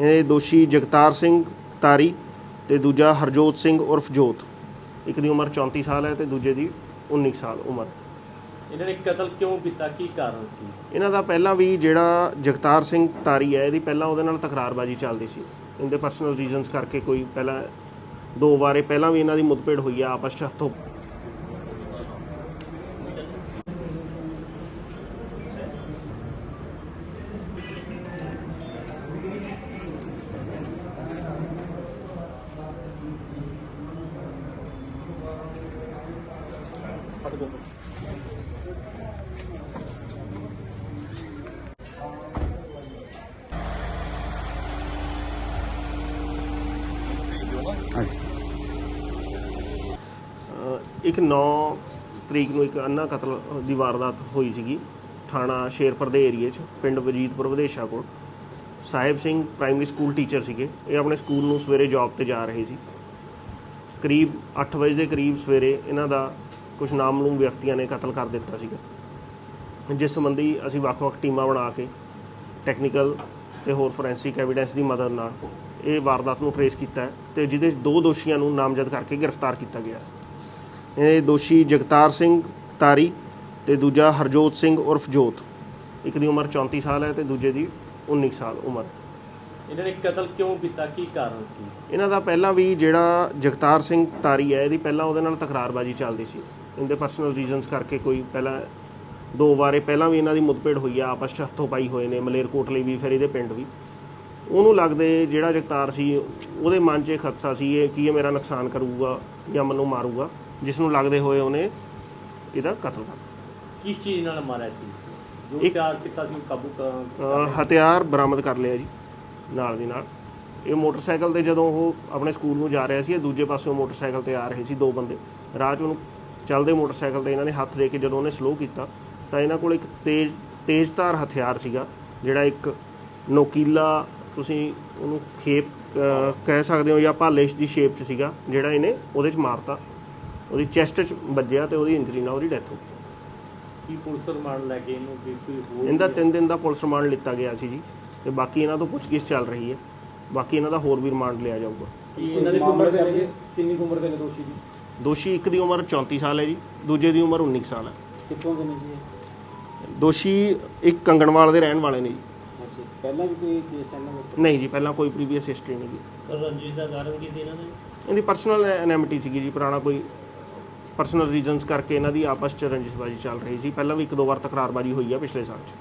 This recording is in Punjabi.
ਇਹ ਦੋਸ਼ੀ ਜਗਤਾਰ ਸਿੰਘ ਤਾਰੀ ਤੇ ਦੂਜਾ ਹਰਜੋਤ ਸਿੰਘ ਉਰਫ ਜੋਤ। ਇੱਕ ਦੀ ਉਮਰ 34 ਸਾਲ ਹੈ ਤੇ ਦੂਜੇ ਦੀ 19 ਸਾਲ ਉਮਰ। ਇਹਨਾਂ ਨੇ ਕਤਲ ਕਿਉਂ ਕੀਤਾ? ਕੀ ਕਾਰਨ ਸੀ? ਇਹਨਾਂ ਦਾ ਪਹਿਲਾਂ ਵੀ ਜਿਹੜਾ ਜਗਤਾਰ ਸਿੰਘ ਤਾਰੀ ਹੈ ਇਹਦੀ ਪਹਿਲਾਂ ਉਹਦੇ ਨਾਲ ਤਕਰਾਰਬਾਜ਼ੀ ਚੱਲਦੀ ਸੀ। ਇਹਦੇ ਪਰਸਨਲ ਰੀਜ਼ਨਸ ਕਰਕੇ ਕੋਈ ਪਹਿਲਾਂ ਦੋ ਵਾਰੇ ਪਹਿਲਾਂ ਵੀ ਇਹਨਾਂ ਦੀ ਮੁੱਦਪੇੜ ਹੋਈ ਆ ਆਪਸ 'ਚ ਹੱਥੋਂ ਇੱਕ 9 ਤਰੀਕ ਨੂੰ ਇੱਕ ਅੰਨਾ ਕਤਲ ਦੀ ਵਾਰਦਾਤ ਹੋਈ ਸੀਗੀ, ਥਾਣਾ ਸ਼ੇਰਪੁਰ ਦੇ ਏਰੀਏ 'ਚ, ਪਿੰਡ ਵਜੀਦਪੁਰ ਵਿਦੇਸ਼ਾ ਕੋਲ। Sahib Singh primary school teacher ਸੀਗੇ, ਇਹ ਆਪਣੇ ਸਕੂਲ ਨੂੰ ਸਵੇਰੇ ਜੌਬ ਤੇ ਜਾ ਰਹੇ ਸੀ। ਕਰੀਬ 8 ਵਜੇ ਦੇ ਕਰੀਬ ਸਵੇਰੇ ਇਹਨਾਂ ਦਾ ਕੁਝ ਨਾਮਲੂਮ ਵਿਅਕਤੀਆਂ ਨੇ ਕਤਲ ਕਰ ਦਿੱਤਾ ਸੀਗਾ। ਜਿਸ ਸੰਬੰਧੀ ਅਸੀਂ ਵੱਖ-ਵੱਖ ਟੀਮਾਂ ਬਣਾ ਕੇ ਟੈਕਨੀਕਲ ਤੇ ਹੋਰ ਫੋਰੈਂਸਿਕ ਐਵੀਡੈਂਸ ਦੀ ਮਦਦ ਨਾਲ ਇਹ ਵਾਰਦਾਤ ਨੂੰ ਟਰੇਸ ਕੀਤਾ ਤੇ ਜਿਹਦੇ ਦੋ ਦੋਸ਼ੀਆਂ ਨੂੰ ਨਾਮਜ਼ਦ ਕਰਕੇ ਗ੍ਰਿਫਤਾਰ ਕੀਤਾ ਗਿਆ ਇਹ ਦੋਸ਼ੀ ਜਗਤਾਰ ਸਿੰਘ ਤਾਰੀ ਤੇ ਦੂਜਾ ਹਰਜੋਤ ਸਿੰਘ ਉਰਫ ਜੋਤ। ਇੱਕ ਦੀ ਉਮਰ 34 ਸਾਲ ਹੈ ਤੇ ਦੂਜੇ ਦੀ 19 ਸਾਲ ਉਮਰ। ਇਹਨਾਂ ਨੇ ਕਤਲ ਕਿਉਂ ਕੀਤਾ? ਕੀ ਕਾਰਨ ਸੀ? ਇਹਨਾਂ ਦਾ ਪਹਿਲਾਂ ਵੀ ਜਿਹੜਾ ਜਗਤਾਰ ਸਿੰਘ ਤਾਰੀ ਹੈ ਇਹਦੀ ਪਹਿਲਾਂ ਉਹਦੇ ਨਾਲ ਤਕਰਾਰਬਾਜ਼ੀ ਚੱਲਦੀ ਸੀ। ਇਹਦੇ ਪਰਸਨਲ ਰੀਜ਼ਨਸ ਕਰਕੇ ਕੋਈ ਪਹਿਲਾਂ ਦੋ ਵਾਰੇ ਪਹਿਲਾਂ ਵੀ ਇਹਨਾਂ ਦੀ ਮੁੱਦਪੇੜ ਹੋਈ ਆ ਆਪਸ 'ਚ ਹੱਥੋਂ ਪਾਈ ਹੋਏ ਨੇ ਮਲੇਰਕੋਟਲੇ ਵੀ ਫਿਰ ਇਹਦੇ ਪਿੰਡ ਵੀ। ਉਹਨੂੰ ਲੱਗਦੇ ਜਿਹੜਾ ਜਗਤਾਰ ਸੀ ਉਹਦੇ ਮਨ 'ਚ ਇਹ ਖਦਸ਼ਾ ਸੀ ਇਹ ਕਿ ਇਹ ਮੇਰਾ ਨੁਕਸਾਨ ਕਰੂਗਾ ਜਾਂ ਮੈਨੂੰ ਮਾਰੂਗਾ ਜਿਸ ਨੂੰ ਲੱਗਦੇ ਹੋਏ ਉਹਨੇ ਇਹਦਾ ਕਤਲ ਕਰ ਕਿਸ ਚੀਜ਼ ਨਾਲ ਮਾਰਿਆ ਸੀ? ਜੋ ਇੱਕ- ਪਿਆਰ ਕੀਤਾ ਸੀ ਕਾਬੂ ਕਰ ਹਥਿਆਰ ਬਰਾਮਦ ਕਰ ਲਿਆ ਜੀ ਨਾਲ ਦੀ ਨਾਲ। ਇਹ ਮੋਟਰਸਾਈਕਲ ਤੇ ਜਦੋਂ ਉਹ ਆਪਣੇ ਸਕੂਲ ਨੂੰ ਜਾ ਰਿਹਾ ਸੀ ਇਹ ਦੂਜੇ ਪਾਸਿਓਂ ਮੋਟਰਸਾਈਕਲ ਤੇ ਆ ਰਹੇ ਸੀ ਦੋ ਬੰਦੇ। ਰਾਹ 'ਚ ਉਹਨੂੰ ਚੱਲਦੇ ਮੋਟਰਸਾਈਕਲ ਤੇ ਇਹਨਾਂ ਨੇ ਹੱਥ ਦੇ ਕੇ ਜਦੋਂ ਉਹਨੇ ਸਲੋ ਕੀਤਾ ਤਾਂ ਇਹਨਾਂ ਕੋਲ ਇੱਕ ਤੇਜ਼ ਤੇਜ਼ਧਾਰ ਹਥਿਆਰ ਸੀਗਾ ਜਿਹੜਾ ਇੱਕ ਨੋਕੀਲਾ ਤੁਸੀਂ ਉਹਨੂੰ ਖੇਪ ਕਹਿ ਸਕਦੇ ਹੋ ਜਾਂ ਭਾਲੇਸ਼ ਦੀ ਸ਼ੇਪ 'ਚ ਸੀਗਾ ਜਿਹੜਾ ਇਹਨੇ ਉਹਦੇ 'ਚ ਮਾਰਤਾ। ਉਹਦੀ ਚੈਸਟ 'ਚ ਵੱਜਿਆ ਤੇ ਉਹਦੀ ਇੰਜਰੀ ਨਾਲ ਉਹਦੀ ਡੈਥ ਹੋ ਗਈ। ਕੀ ਪੁਲਿਸ ਰਿਮਾਂਡ ਲੈ ਕੇ ਇਹਨੂੰ ਵੀ ਕੋਈ ਹੋਰ ਇਹਦਾ 3 ਦਿਨ ਦਾ ਪੁਲਿਸ ਰਿਮਾਂਡ ਲਿੱਤਾ ਗਿਆ ਸੀ ਜੀ ਤੇ ਬਾਕੀ ਇਹਨਾਂ ਤੋਂ ਪੁੱਛਗਿੱਛ ਚੱਲ ਰਹੀ ਹੈ। ਬਾਕੀ ਇਹਨਾਂ ਦਾ ਹੋਰ ਵੀ ਰਿਮਾਂਡ ਲਿਆ ਜਾਊਗਾ। ਇਹਨਾਂ ਦੇ ਮਾਮਲੇ ਉਮਰ ਦੇ ਕਿੰਨੀ ਉਮਰ ਦੇ ਨੇ ਦੋਸ਼ੀ ਦੀ ਦੋਸ਼ੀ ਇੱਕ ਦੀ ਉਮਰ 34 ਸਾਲ ਹੈ ਜੀ ਦੂਜੇ ਦੀ ਉਮਰ 19 ਸਾਲ ਹੈ। ਕਿੱਥੋਂ ਦੇ ਨੇ ਜੀ ਇਹ? ਦੋਸ਼ੀ ਇੱਕ ਕੰਗਣਵਾਲ ਦੇ ਰਹਿਣ ਵਾਲੇ ਨੇ ਜੀ। ਅੱਛਾ ਪਹਿਲਾਂ ਵੀ ਕੋਈ ਕੇਸ ਇਹਨਾਂ ਵਿੱਚ ਨਹੀਂ ਜੀ ਪਹਿਲਾਂ ਕੋਈ ਪ੍ਰੀਵੀਅਸ ਹਿਸਟਰੀ ਨਹੀਂ ਗੀ ਸਰ ਰੰਜਿਸ਼ ਦਾ ਕਾਰਨ ਕੀ ਸੀ ਇਹਨਾਂ ਦੇ? ਇਹਦੀ ਪਰਸਨਲ ਐਨੈਮਿਟੀ ਸੀਗੀ ਜੀ ਪੁਰਾਣਾ ਕੋਈ ਪਰਸਨਲ ਰੀਜ਼ਨਸ ਕਰਕੇ ਇਹਨਾਂ ਦੀ ਆਪਸ ਚ ਰੰਜਿਸ਼ਬਾਜੀ ਚੱਲ ਰਹੀ ਸੀ। ਪਹਿਲਾਂ ਵੀ ਇੱਕ ਦੋ ਵਾਰ ਤਕਰਾਰਬਾਜੀ ਹੋਈ ਆ ਪਿਛਲੇ ਸਾਲ ਚ।